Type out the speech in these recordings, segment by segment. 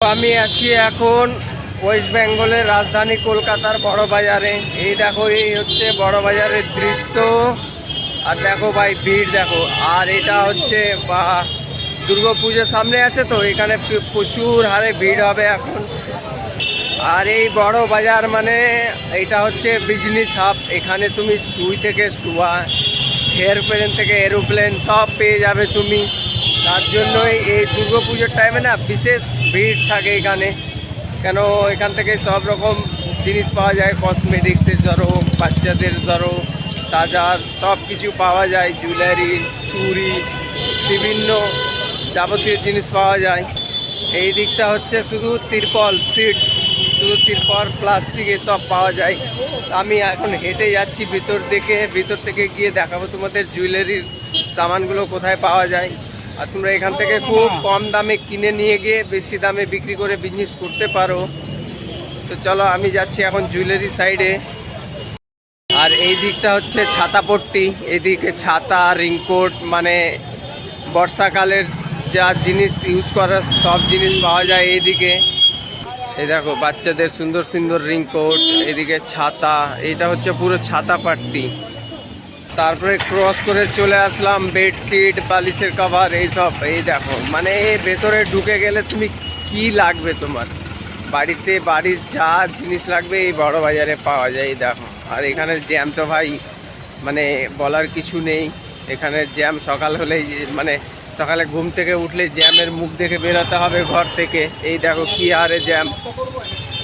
আমি আছি এখন ওয়েস্ট বেঙ্গলের রাজধানী কলকাতার বড় বাজারে। এই দেখো, এই হচ্ছে বড় বাজারের দৃশ্য। আর দেখো ভাই, ভিড় দেখো। আর এটা হচ্ছে, বা দুর্গা পুজোর সামনে আছে তো, এখানে প্রচুর হারে ভিড় হবে এখন। আর এই বড় বাজার মানে এটা হচ্ছে বিজনেস হাব এখানে তুমি সুই থেকে শুয়া এয়ারপ্লেন থেকে এরোপ্লেন সব পেয়ে যাবে তুমি। তার জন্যই এই দুর্গা পুজোর টাইমে না বিশেষ ভিড় থাকে এখানে। কেন এখান থেকে সব রকম জিনিস পাওয়া যায় কসমেটিক্সের ধরো বাচ্চাদের ধরো সাজার সব কিছু পাওয়া যায় জুয়েলারি চুড়ি, বিভিন্ন যাবতীয় জিনিস পাওয়া যায়। এই দিকটা হচ্ছে শুধু তিরপল সিটস শুধু তিরপল প্লাস্টিক এসব পাওয়া যায়। আমি এখন হেঁটে যাচ্ছি ভিতর থেকে ভিতর থেকে গিয়ে দেখাবো তোমাদের জুয়েলারির সামানগুলো কোথায় পাওয়া যায়। আর তোমরা এখান থেকে খুব কম দামে কিনে নিয়ে গিয়ে বেশি দামে বিক্রি করে বিজনেস করতে পারো। তো চলো, আমি যাচ্ছি এখন জুয়েলারি সাইডে আর এই দিকটা হচ্ছে ছাতাপট্টি, এদিকে ছাতা রিংকোট মানে বর্ষাকালের যা জিনিস ইউজ করার সব জিনিস পাওয়া যায় এইদিকে। এই দেখো, বাচ্চাদের সুন্দর সুন্দর রিংকোট এদিকে ছাতা এটা হচ্ছে পুরো ছাতা পাট্টি তারপরে ক্রস করে চলে আসলাম বেডশিট বালিশের কভার এইসব। এই দেখো মানে ভেতরে ঢুকে গেলে তুমি কি লাগবে তোমার? বাড়িতে বাড়ির যা জিনিস লাগবে এই বড় বাজারে পাওয়া যায় দেখো। আর এখানে জ্যাম তো ভাই মানে বলার কিছু নেই। এখানে জ্যাম সকাল হলেই মানে সকালে ঘুম থেকে উঠলে জ্যামের মুখ দেখে বেরোতে হবে ঘর থেকে। এই দেখো কি আরে জ্যাম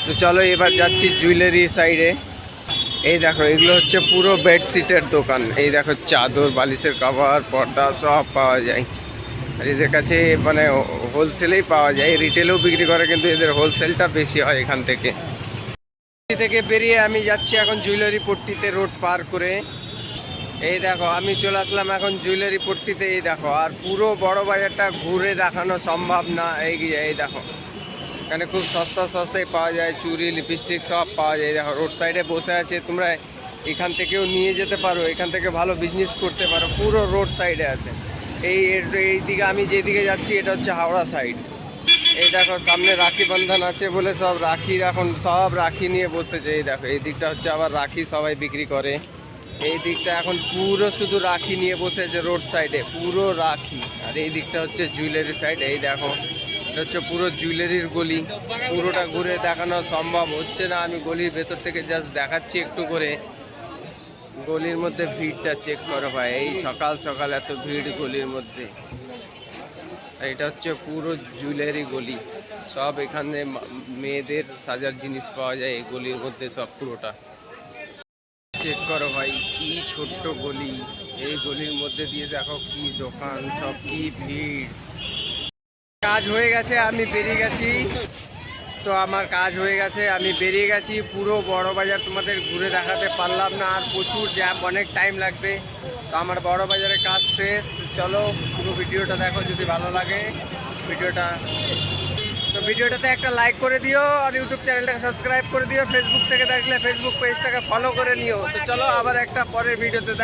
তো চলো এবার যাচ্ছি জুয়েলারি সাইডে এই দেখো, এগুলো হচ্ছে পুরো বেডশিটের দোকান। এই দেখো, চাদর, বালিশের কভার পর্দা সব পাওয়া যায়। আর এদের কাছে মানে হোলসেলেই পাওয়া যায়। রিটেলেও বিক্রি করে, কিন্তু এদের হোলসেলটা বেশি হয় এখান থেকে। থেকে বেরিয়ে আমি যাচ্ছি এখন জুয়েলারি পট্টিতে রোড পার করে। এই দেখো, আমি চলে আসলাম এখন জুয়েলারি পট্টিতে। এই দেখো, আর পুরো বড় বাজারটা ঘুরে দেখানো সম্ভব না। এই এই দেখো। এখানে খুব সস্তা সস্তায় পাওয়া যায় চুরি লিপস্টিক সব পাওয়া যায়। রোড সাইডে বসে আছে, তোমরা এখান থেকেও নিয়ে যেতে পারো, এখান থেকে ভালো বিজনেস করতে পারো, পুরো রোড সাইডে আছে। এই এই দিকে আমি যেদিকে যাচ্ছি, এটা হচ্ছে হাওড়া সাইড এই দেখো, সামনে রাখি বন্ধন আছে বলে সব রাখি এখন, সব রাখি নিয়ে বসেছে। এই দেখো, এই দিকটা হচ্ছে আবার রাখি সবাই বিক্রি করে। এই দিকটা এখন পুরো শুধু রাখি নিয়ে বসেছে রোড সাইডে পুরো রাখি। আর এই দিকটা হচ্ছে জুয়েলারি সাইড এই দেখো। এটা হচ্ছে পুরো জুয়েলারির গলি। পুরোটা ঘুরে দেখানো সম্ভব হচ্ছে না। আমি গলির ভেতর থেকে জাস্ট দেখাচ্ছি একটু করে। গলির মধ্যে ভিড়টা চেক করো ভাই। এই সকাল সকাল এত ভিড় গলির মধ্যে। এটা হচ্ছে পুরো জুয়েলারি গলি। সব এখানে মেয়েদের সাজার জিনিস পাওয়া যায় এই গলির মধ্যে সব পুরোটা। চেক করো ভাই, কি ছোট্ট গলি। এই গলির মধ্যে দিয়ে দেখো কি দোকান, সব কি ভিড়। কাজ হয়ে গেছে, আমি বেরিয়ে গেছি। তো আমার কাজ হয়ে গেছে, আমি বেরিয়ে গেছি। পুরো বড় বাজার তোমাদের ঘুরে দেখাতে পারলাম না, আর প্রচুর জ্যাম অনেক টাইম লাগবে। তো আমার বড় বাজারে কাজ শেষ। চলো, পুরো ভিডিওটা দেখো যদি ভালো লাগে। ভিডিওটা, তো ভিডিওটাতে একটা লাইক করে দিও, আর ইউটিউব চ্যানেলটাকে সাবস্ক্রাইব করে দিও। ফেসবুক থেকে দেখলে ফেসবুক পেজটাকে ফলো করে নিও। তো চলো, আবার একটা পরের ভিডিওতে